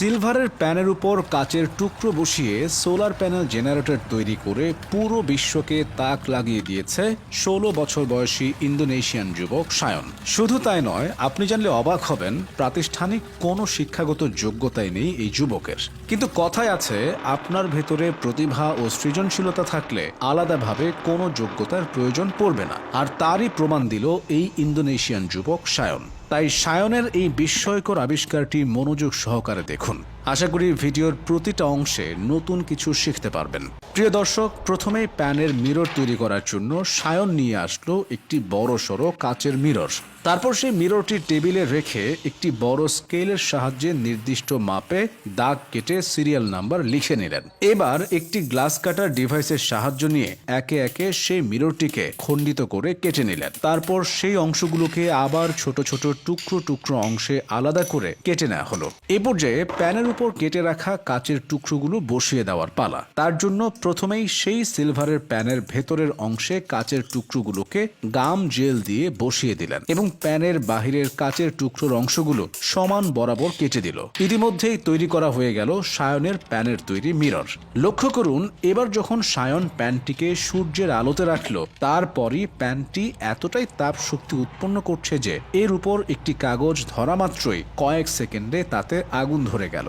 সিলভারের প্যানের উপর কাচের টুকরো বসিয়ে সোলার প্যানেল জেনারেটর তৈরি করে পুরো বিশ্বকে তাক লাগিয়ে দিয়েছে ষোলো বছর বয়সী ইন্দোনেশিয়ান যুবক সায়ন। শুধু তাই নয়, আপনি জানলে অবাক হবেন, প্রাতিষ্ঠানিক কোনো শিক্ষাগত যোগ্যতাই নেই এই যুবকের। কিন্তু কথায় আছে, আপনার ভেতরে প্রতিভা ও সৃজনশীলতা থাকলে আলাদাভাবে কোনো যোগ্যতার প্রয়োজন পড়বে না। আর তারই প্রমাণ দিল এই ইন্দোনেশিয়ান যুবক সায়ন। তাই সায়নের এই বিস্ময়কর আবিষ্কারটি মনোযোগ সহকারে দেখুন। আশা করি ভিডিওর প্রতিটা অংশে নতুন কিছু শিখতে পারবেন। প্রিয় দর্শক, প্রথমেই প্যানের মিরর তৈরি করার জন্য সায়ন নিয়ে আসলো একটি বড় সড়ো কাচের মিরর। তারপর সেই মিররটি টেবিলে রেখে একটি বড় স্কেলের সাহায্যে নির্দিষ্ট মাপে দাগ কেটে সিরিয়াল নাম্বার লিখে নিলেন। এবার একটি গ্লাস কাটার ডিভাইসের সাহায্য নিয়ে একে একে সেই মিররটিকে খণ্ডিত করে কেটে নিলেন। তারপর সেই অংশগুলোকে আবার ছোট ছোট টুকরো টুকরো অংশে আলাদা করে কেটে নেওয়া হলো। এ পর্যায়ে প্যানের উপর কেটে রাখা কাচের টুকরোগুলো বসিয়ে দেওয়ার পালা। তার জন্য প্রথমেই সেই সিলভারের প্যানের ভেতরের অংশে কাচের টুকরোগুলোকে গাম জেল দিয়ে বসিয়ে দিলেন এবং প্যানের বাহিরের কাচের টুকরোর অংশগুলো সমান বরাবর কেটে দিল। ইতিমধ্যেই তৈরি করা হয়ে গেল সায়নের প্যানের তৈরি মিরর। লক্ষ্য করুন, এবার যখন সায়ন প্যানটিকে সূর্যের আলোতে রাখল, তারপরই প্যানটি এতটাই তাপ শক্তি উৎপন্ন করছে যে এর উপর একটি কাগজ ধরা মাত্রই কয়েক সেকেন্ডে তাতে আগুন ধরে গেল।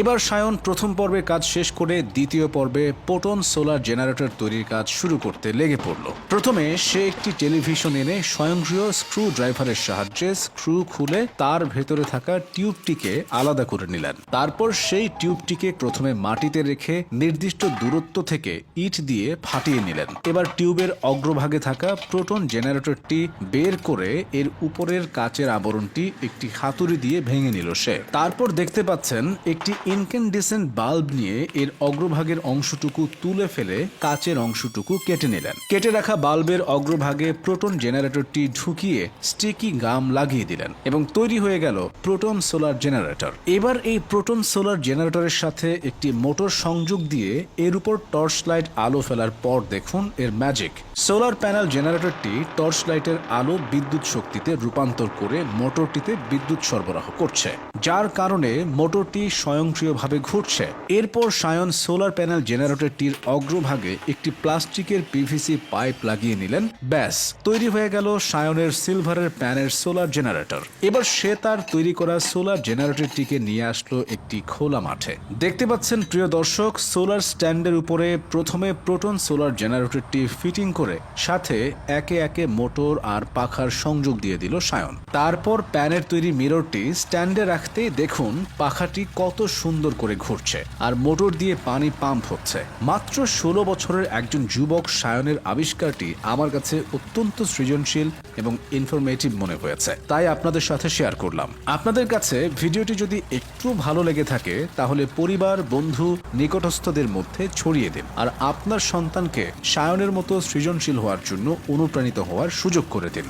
এবার সায়ন প্রথম পর্বের কাজ শেষ করে দ্বিতীয় পর্বে পোটন সোলার জেনারেটর তৈরির কাজ শুরু করতে লেগে পড়ল। প্রথমে সে একটি টেলিভিশন এনে স্বয়ংক্রিয় স্ক্রু ড্রাইভারের সাহায্যে স্ক্রু খুলে তার ভেতরে থাকা টিউবটিকে আলাদা করে নিলেন। তারপর সেই টিউবটিকে প্রথমে মাটিতে রেখে নির্দিষ্ট দূরত্ব থেকে ইট দিয়ে ফাটিয়ে নিলেন। এবার টিউবের অগ্রভাগে থাকা প্রোটন জেনারেটরটি বের করে এর উপরের কাচের আবরণটি একটি হাতুড়ি দিয়ে ভেঙে নিল সে। তারপর দেখতে পাচ্ছেন একটি ইনকেন্ডিসেন্ট বাল্ব নিয়ে এর অগ্রভাগের অংশটুকু তুলে ফেলে কাচের অংশটুকু কেটে নিলেন। কেটে রাখা বাল্বের অগ্রভাগে প্রোটন জেনারেটরটি ঢুকিয়ে স্টিকি গাম লাগিয়ে দিলেন এবং তৈরি হয়ে গেল প্রোটন সোলার জেনারেটর। এবার এই প্রোটন সোলার জেনারেটরের সাথে একটি মোটর সংযোগ দিয়ে এর উপর টর্চ লাইট আলো ফেলার পর দেখুন এর ম্যাজিক। সোলার প্যানেল জেনারেটরটি টর্চ লাইটের আলো বিদ্যুৎ শক্তিতে রূপান্তর করে মোটরটিতে বিদ্যুৎ সরবরাহ করছে। যার কারণে মোটরটি স্বয়ংক্রিয়ভাবে ঘুরছে। এরপর সায়ন সোলার প্যানেল জেনারেটরটির অগ্রভাগে একটি প্লাস্টিকের পিভিসি পাইপ লাগিয়ে নিলেন। ব্যাস, তৈরি হয়ে গেল সায়নের সিলভারের প্যানের সোলার জেনারেটর। এবার সে তার তৈরি করা সোলার জেনারেটরটিকে নিয়ে আসলো একটি খোলা মাঠে। দেখতে পাচ্ছেন, প্রিয় দর্শক, সোলার স্ট্যান্ডের উপরে প্রথমে প্রোটন সোলার জেনারেটরটি ফিটিং করে সাথে একে একে মোটর আর পাখার সংযোগ দিয়ে দিল সায়ন। তারপর প্যানের তৈরি মিররটি স্ট্যান্ডে রাখতেই দেখুন, পাখাটি কত সুন্দর করে ঘুরছে আর মোটর দিয়ে পানি পাম্প হচ্ছে। মাত্র ষোলো বছরের একজন যুবক সায়নের আবিষ্কারটি আমার কাছে অত্যন্ত সৃজনশীল এবং ইনফরমেটিভ মনে হয়েছে। তাই আপনাদের সাথে শেয়ার করলাম। আপনাদের কাছে ভিডিওটি যদি একটু ভালো লেগে থাকে, তাহলে পরিবার, বন্ধু, নিকটস্থদের মধ্যে ছড়িয়ে দিন। আর আপনার সন্তানকে সায়নের মতো সৃজনশীল হওয়ার জন্য অনুপ্রাণিত হওয়ার সুযোগ করে দিন।